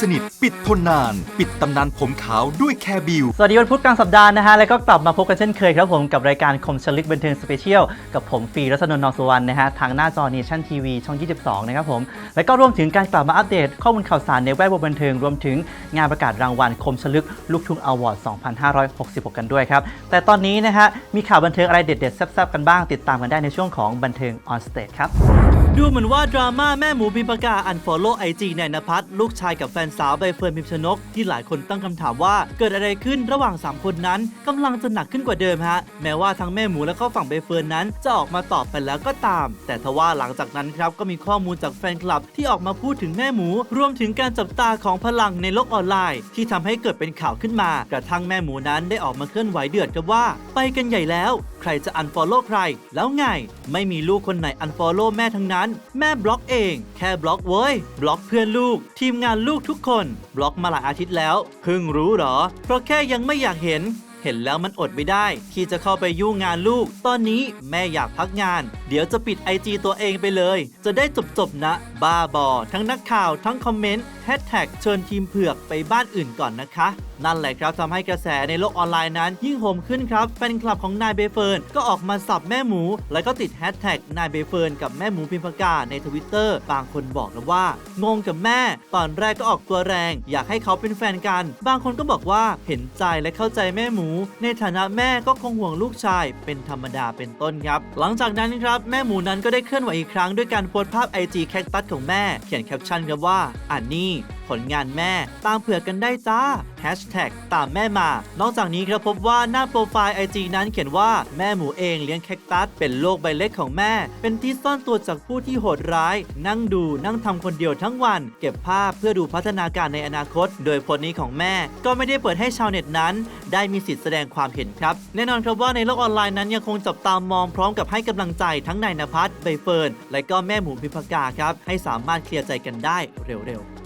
สนิท ปิดทนนาน ปิดตำนานผมขาวด้วยแคร์บิว สวัสดีวันพุธกลางสัปดาห์นะฮะ แล้วก็กลับมาพบกันเช่นเคยครับผมกับรายการคมชลึกบันเทิงสเปเชียลกับผมฟรีรัศนนท์นอสุวรรณนะฮะ ทางหน้าจอเนชั่นทีวีช่อง 22 นะครับผม แล้วก็รวมถึงการกลับมาอัปเดต ข้อมูลข่าวสารในแวดวงบันเทิงรวมถึงงานประกาศรางวัลคมชลึกลูกทุ่งอวอร์ด 2566 กันด้วยครับแต่ตอนนี้นะฮะมีข่าวบันเทิงอะไรเด็ดๆแซ่บๆกันบ้างติดตามกันได้ในช่วงของบันเทิงออนสเตจครับ ดูเหมือนว่าดราม่าแม่หมูพิมปากาอันฟอลโล่ไอจีแนนภัสลูกชายกับแฟนสาวใบเฟิร์นพิมชนก ที่หลายคนตั้งคำถามว่าเกิดอะไรขึ้นระหว่าง 3 คนนั้นกำลังจะหนักขึ้นกว่าเดิมฮะ แม้ว่าทั้งแม่หมูและก็ฝั่งใบเฟิร์นนั้น จะออกมาตอบไปแล้วก็ตาม แต่ทว่าหลังจากนั้นครับก็มีข้อมูลจากแฟนคลับที่ออกมาพูดถึงแม่หมู รวมถึงการจับตาของพลังในโลกออนไลน์ ที่ทำให้เกิดเป็นข่าวขึ้นมากระทั่งแม่หมูนั้นได้ออกมาเคลื่อนไหวเดือดกับว่า ไปกันใหญ่แล้ว ใครจะอันฟอลโล่ใคร แล้วไง ไม่มีลูกคนไหนอันฟอลโล่แม่ทั้งนั้นแม่บล็อกเอง แค่บล็อกเว้ย บล็อกเพื่อนลูก ทีมงานลูกทุกคน บล็อกมาหลายอาทิตย์แล้ว เพิ่งรู้เหรอ เพราะแค่ยังไม่อยากเห็น เห็นแล้วมันอดไม่ได้ ที่จะเข้าไปยุ่งงานลูก ตอนนี้แม่อยากพักงาน เดี๋ยวจะปิดไอจีตัวเองไปเลย จะได้จบๆนะ บ้าบอ ทั้งนักข่าวทั้งคอมเมนต์แฮชแท็กเชิญทีมเผือกไปบ้านอื่นก่อนนะคะ นั่นแหละครับทำให้กระแสในโลกออนไลน์นั้น ยิ่งโหมขึ้นครับ แฟนคลับของนายเบเฟิร์นก็ออกมาสับแม่หมู แล้วก็ติดแฮชแท็กนายเบเฟิร์นกับแม่หมูพิมพากาในทวิตเตอร์บางคนบอกนะว่างงกับแม่ ตอนแรกก็ออกตัวแรง อยากให้เขาเป็นแฟนกัน บางคนก็บอกว่าเห็นใจและเข้าใจแม่หมูในฐานะแม่ก็คงห่วงลูกชาย เป็นธรรมดาเป็นต้นครับ หลังจากนั้นครับแม่หมูนั้นก็ได้เคลื่อนไหวอีกครั้งด้วยการโพสต์ภาพไอจีแคคตัสของแม่เขียนแคปชั่นครับว่าอันนี้ ผลงานแม่ ตามเผื่อกันได้จ้า Hashtag ตามแม่มา นอกจากนี้ครับพบว่าหน้าโปรไฟล์ IG นั้นเขียนว่าแม่หมูเองเลี้ยงแคคตัสเป็นโลกใบเล็กของแม่ เป็นที่ซ่อนตัวจากผู้ที่โหดร้าย นั่งดูนั่งทำคนเดียวทั้งวัน เก็บภาพเพื่อดูพัฒนาการในอนาคต โดยโพสต์นี้ของแม่ ก็ไม่ได้เปิดให้ชาวเน็ตนั้น ได้มีสิทธิ์แสดงความเห็นครับ แน่นอนครับว่าในโลกออนไลน์นั้นยังคงจับตามองพร้อมกับให้กำลังใจทั้งนายนภัสใบเฟิร์นและก็แม่หมูพิพากาครับให้สามารถเคลียร์ใจกันได้เร็วๆ